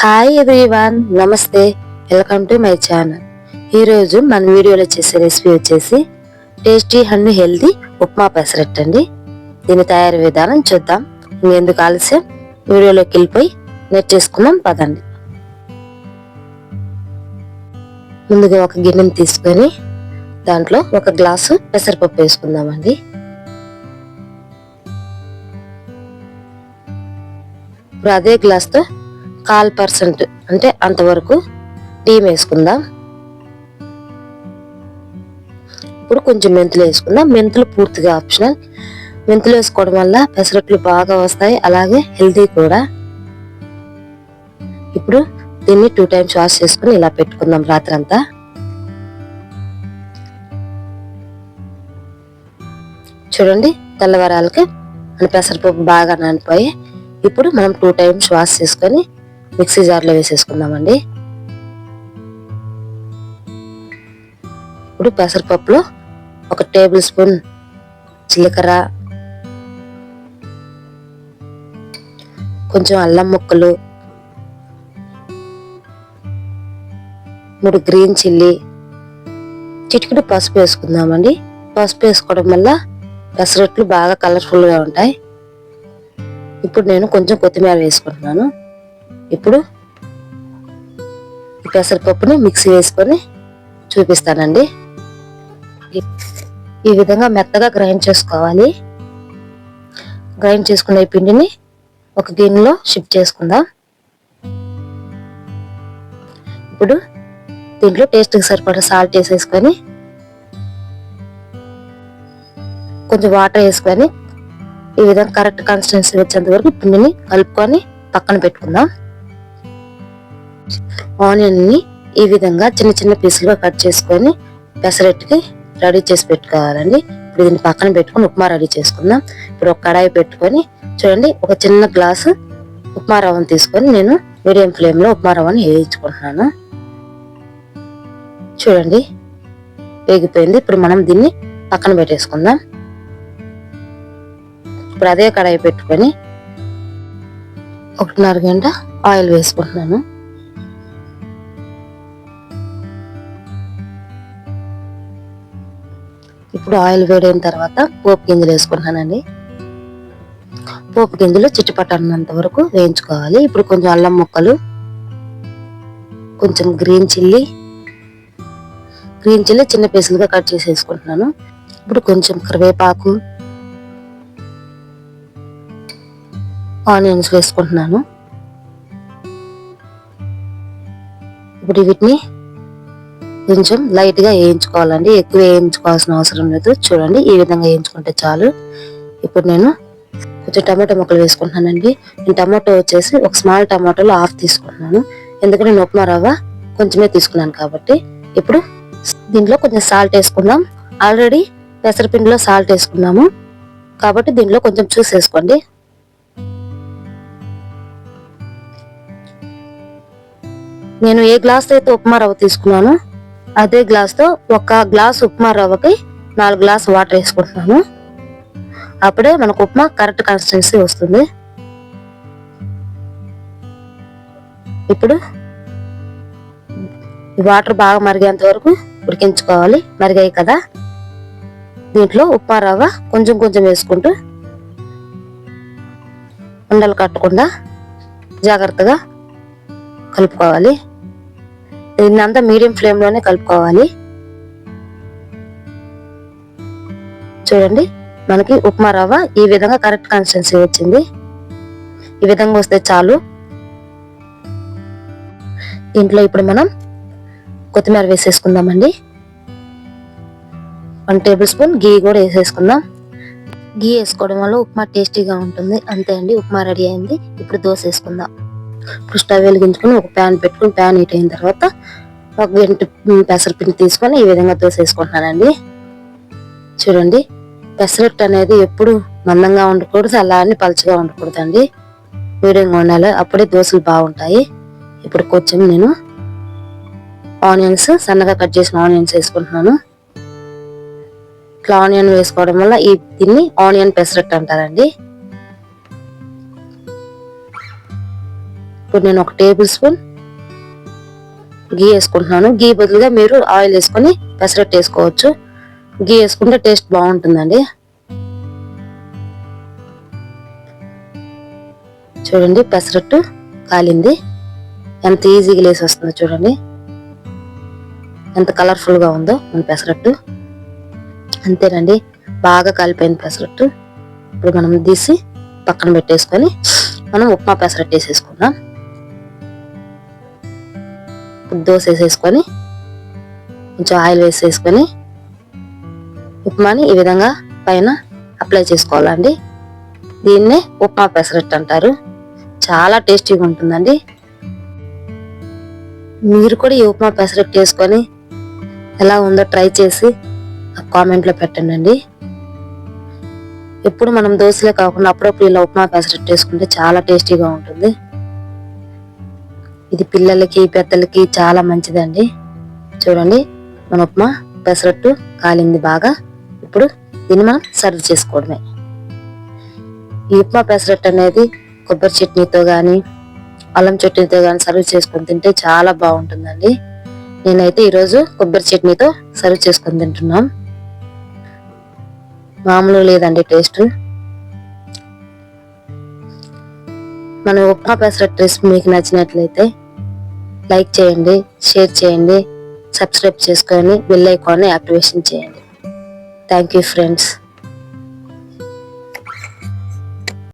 Hi everyone నమస్తే. Welcome to my channel ఈరోజు మన వీడియోలో చేసే రెసిపీ వచ్చేసి tasty and healthy upma pesarattu అండి. దీని తయారీ విధానం చూద్దాం. ఇంకెందుకు ఆలస్యం? వీడియోలోకి వెళ్ళిపోయి నెట్ చేసుకుందాం పదండి. ముందుగా ఒక గిన్నెని తీసుకొని దాంట్లో ఒక గ్లాసు పెసరపప్పు వేసుకుందామండి. ఇప్పుడు అదే గ్లాస్తో కాల్ పర్సెంట్ అంటే అంతవరకు టీమ్ వేసుకుందాం. ఇప్పుడు కొంచెం మెంతులు వేసుకుందాం. మెంతులు పూర్తిగా ఆప్షనల్. మెంతులు వేసుకోవడం వల్ల పెసరట్లు బాగా వస్తాయి. అలాగే హెల్తీ కూడా. ఇప్పుడు దీన్ని టూ టైమ్స్ వాష్ చేసుకుని ఇలా పెట్టుకుందాం రాత్రంతా. చూడండి తెల్లవారాలకి మన పెసరపప్పు బాగా నానిపోయి ఇప్పుడు మనం టూ టైమ్స్ వాష్ చేసుకొని మిక్సీ జార్లో వేసేసుకుందామండి. ఇప్పుడు పెసరపప్పులో ఒక టేబుల్ స్పూన్ జీలకర్ర కొంచెం అల్లం ముక్కలు మూడు గ్రీన్ చిల్లీ చిటికెడు పసుపు వేసుకుందామండి. పసుపు వేసుకోవడం వల్ల పెసరట్లు బాగా కలర్ఫుల్గా ఉంటాయి. ఇప్పుడు నేను కొంచెం కొత్తిమీర వేసుకుంటున్నాను. ఇప్పుడు ఈ పెసరపప్పుని మిక్సీ వేసుకొని చూపిస్తానండి. ఈ- విధంగా మెత్తగా గ్రైండ్ చేసుకోవాలి. గ్రైండ్ చేసుకునే పిండిని ఒక గిన్నెలో షిఫ్ట్ చేసుకుందాం. ఇప్పుడు దీంట్లో టేస్ట్కి సరిపడా సాల్ట్ వేసేసుకొని కొంచెం వాటర్ వేసుకొని ఈ విధంగా కరెక్ట్ కన్సిస్టెన్సీ వచ్చేంత వరకు పిండిని కలుపుకొని పక్కన పెట్టుకుందాం. ఆనియన్ని ఈ విధంగా చిన్న చిన్న పీసులుగా కట్ చేసుకొని పెసరట్టుకి రెడీ చేసి పెట్టుకోవాలండి. ఇప్పుడు దీన్ని పక్కన పెట్టుకొని ఉప్మా రెడీ చేసుకుందాం. ఇప్పుడు ఒక కడాయి పెట్టుకొని చూడండి ఒక చిన్న గ్లాసు ఉప్మా రవ్వను తీసుకొని నేను మీడియం ఫ్లేమ్లో ఉప్మా రవ్వని వేయించుకుంటున్నాను. చూడండి వేగిపోయింది. ఇప్పుడు మనం దీన్ని పక్కన పెట్టేసుకుందాం. ఇప్పుడు అదే కడాయి పెట్టుకొని ఒకటిన్నర గంట ఆయిల్ వేసుకుంటున్నాను. ఇప్పుడు ఆయిల్ వేడైన తర్వాత పోపు గింజలు వేసుకుంటున్నానండి. పోపు గింజలు చిట్టుపట్టన్నంత వరకు వేయించుకోవాలి. ఇప్పుడు కొంచెం అల్లం ముక్కలు కొంచెం గ్రీన్ చిల్లీ గ్రీన్ చిల్లీ చిన్న పీసులుగా కట్ చేసి వేసుకుంటున్నాను. ఇప్పుడు కొంచెం కరివేపాకు ఆనియన్స్ వేసుకుంటున్నాను. ఇప్పుడు వీటిని కొంచెం లైట్గా వేయించుకోవాలండి. ఎక్కువ వేయించుకోవాల్సిన అవసరం లేదు. చూడండి ఈ విధంగా వేయించుకుంటే చాలు. ఇప్పుడు నేను కొంచెం టమాటో ముక్కలు వేసుకుంటున్నానండి. నేను టమాటో వచ్చేసి ఒక స్మాల్ టమాటోలో హాఫ్ తీసుకుంటున్నాను ఎందుకంటే నేను ఉప్మా రవ్వ కొంచెమే తీసుకున్నాను కాబట్టి ఇప్పుడు దీంట్లో కొంచెం సాల్ట్ వేసుకుందాం. ఆల్రెడీ పెసరపిండిలో సాల్ట్ వేసుకున్నాము. కాబట్టి దీంట్లో కొంచెం చూసి వేసుకోండి. నేను ఏ గ్లాస్ అయితే ఉప్మా రవ్వ తీసుకున్నానో అదే గ్లాస్తో ఒక గ్లాస్ ఉప్మా రవ్వకి నాలుగు గ్లాస్ వాటర్ వేసుకుంటున్నాను అప్పుడే మనకు ఉప్మా కరెక్ట్ కన్సిస్టెన్సీ వస్తుంది. ఇప్పుడు వాటర్ బాగా మరిగేంత వరకు ఉడికించుకోవాలి. మరిగాయి కదా? దీంట్లో ఉప్మా రవ్వ కొంచెం కొంచెం వేసుకుంటూ ఉండలు కట్టకుండా జాగ్రత్తగా కలుపుకోవాలి. దీన్ని అంతా మీడియం ఫ్లేమ్లోనే కలుపుకోవాలి. చూడండి మనకి ఉప్మా రవ్వ ఈ విధంగా కరెక్ట్ కన్సిస్టెన్సీ వచ్చింది. ఈ విధంగా వస్తే చాలు. దీంట్లో ఇప్పుడు మనం కొత్తిమీర వేసేసుకుందామండి. వన్ టేబుల్ స్పూన్ గీ కూడా వేసేసుకుందాం. గీ వేసుకోవడం వల్ల ఉప్మా టేస్టీగా ఉంటుంది. అంతే అండి ఉప్మా రెడీ అయింది. ఇప్పుడు దోశ వేసుకుందాం. ఇప్పుడు స్టవ్ వెలిగించుకొని ఒక ప్యాన్ పెట్టుకుని ప్యాన్ హీట్ అయిన తర్వాత ఒక గంట పెసరపిండి తీసుకొని ఈ విధంగా దోశ వేసుకుంటున్నానండి చూడండి పెసరట్టు అనేది ఎప్పుడు మందంగా ఉండకూడదు అలా అని పలుచగా ఉండకూడదు అండి మీడియంగా ఉండాలి అప్పుడే దోశలు బాగుంటాయి. ఇప్పుడు కొంచెం నేను ఆనియన్స్ సన్నగా కట్ చేసిన ఆనియన్స్ వేసుకుంటున్నాను. ఇట్లా ఆనియన్ వేసుకోవడం వల్ల ఈ దీన్ని ఆనియన్ పెసరట్టు అంటారండి. ఇప్పుడు నేను ఒక టేబుల్ స్పూన్ గీ వేసుకుంటున్నాను. గీ బదులుగా మీరు ఆయిల్ వేసుకొని పెసరట్టు వేసుకోవచ్చు. గీ వేసుకుంటే టేస్ట్ బాగుంటుందండి. చూడండి పెసరట్టు కాలింది. ఎంత ఈజీగా లేసి వస్తుందో చూడండి. ఎంత కలర్ఫుల్గా ఉందో మన పెసరట్టు. అంతేనండి బాగా కాలిపోయింది పెసరట్టు. ఇప్పుడు మనం తీసి పక్కన పెట్టేసుకొని మనం ఉప్మా పెసరట్టు వేసేసుకుందాం. దోశ వేసేసుకొని కొంచెం ఆయిల్ వేసేసుకొని ఉప్మాని ఈ విధంగా పైన అప్లై చేసుకోవాలండి. దీన్నే ఉప్మా పెసరట్టు అంటారు. చాలా టేస్టీగా ఉంటుందండి. మీరు కూడా ఈ ఉప్మా పెసరట్టు వేసుకొని ఎలా ఉందో ట్రై చేసి కామెంట్లో పెట్టండి ఎప్పుడు మనం దోశలే కాకుండా అప్పుడప్పుడు ఇలా ఉప్మా పెసరట్టు వేసుకుంటే చాలా టేస్టీగా ఉంటుంది. ఇది పిల్లలకి పెద్దలకి చాలా మంచిదండి. చూడండి మన ఉప్మా పెసరట్టు కాలింది బాగా. ఇప్పుడు దీన్ని మనం సర్వ్ చేసుకోవడమే. ఈ ఉప్మా పెసరట్టు అనేది కొబ్బరి చట్నీతో కానీ అల్లం చట్నీతో కానీ సర్వ్ చేసుకొని తింటే చాలా బాగుంటుందండి. నేనైతే ఈరోజు కొబ్బరి చట్నీతో సర్వ్ చేసుకొని తింటున్నాం. మామూలు లేదండి టేస్ట్. మన ఉప్మా పెసరట్టు రెసిపీ మీకు నచ్చినట్లయితే లైక్ చేయండి షేర్ చేయండి సబ్స్క్రైబ్ చేసుకొని బెల్ ఐకాన్ని యాక్టివేషన్ చేయండి. Thank you friends